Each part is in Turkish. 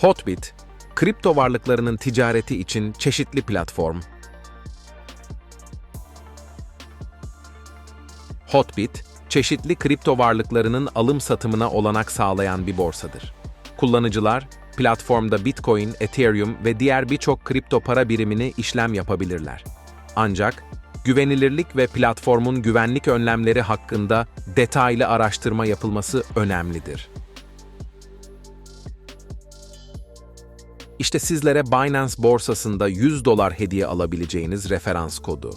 Hotbit, kripto varlıklarının ticareti için çeşitli platform. Hotbit, çeşitli kripto varlıklarının alım satımına olanak sağlayan bir borsadır. Kullanıcılar, platformda Bitcoin, Ethereum ve diğer birçok kripto para birimini işlem yapabilirler. Ancak, güvenilirlik ve platformun güvenlik önlemleri hakkında detaylı araştırma yapılması önemlidir. İşte sizlere Binance borsasında 100 dolar hediye alabileceğiniz referans kodu.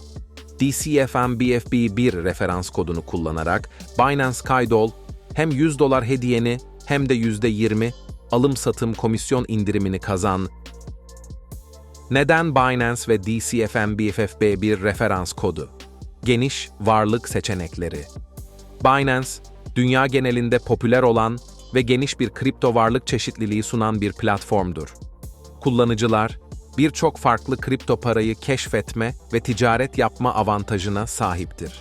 DCFMBFB1 referans kodunu kullanarak Binance Kaydol hem 100 dolar hediyeni hem de %20 alım satım komisyon indirimini kazan. Neden Binance ve DCFMBFB1 referans kodu? Geniş varlık seçenekleri. Binance, dünya genelinde popüler olan ve geniş bir kripto varlık çeşitliliği sunan bir platformdur. Kullanıcılar, birçok farklı kripto parayı keşfetme ve ticaret yapma avantajına sahiptir.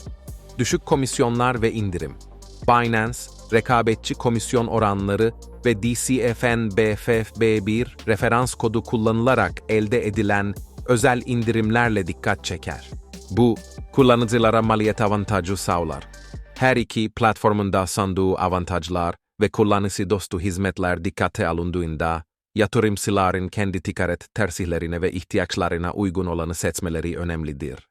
Düşük komisyonlar ve indirim. Binance, rekabetçi komisyon oranları ve DCFN-BFFB1 referans kodu kullanılarak elde edilen özel indirimlerle dikkat çeker. Bu, kullanıcılara maliyet avantajı sağlar. Her iki platformun da sunduğu avantajlar ve kullanıcı dostu hizmetler dikkate alındığında, yatırımcıların kendi ticaret tercihlerine ve ihtiyaçlarına uygun olanı seçmeleri önemlidir.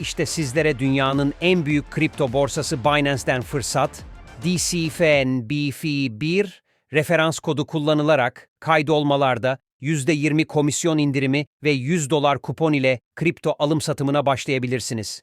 İşte sizlere dünyanın en büyük kripto borsası Binance'den fırsat, DCFNBF1 referans kodu kullanılarak kaydolmalarda %20 komisyon indirimi ve 100 dolar kupon ile kripto alım satımına başlayabilirsiniz.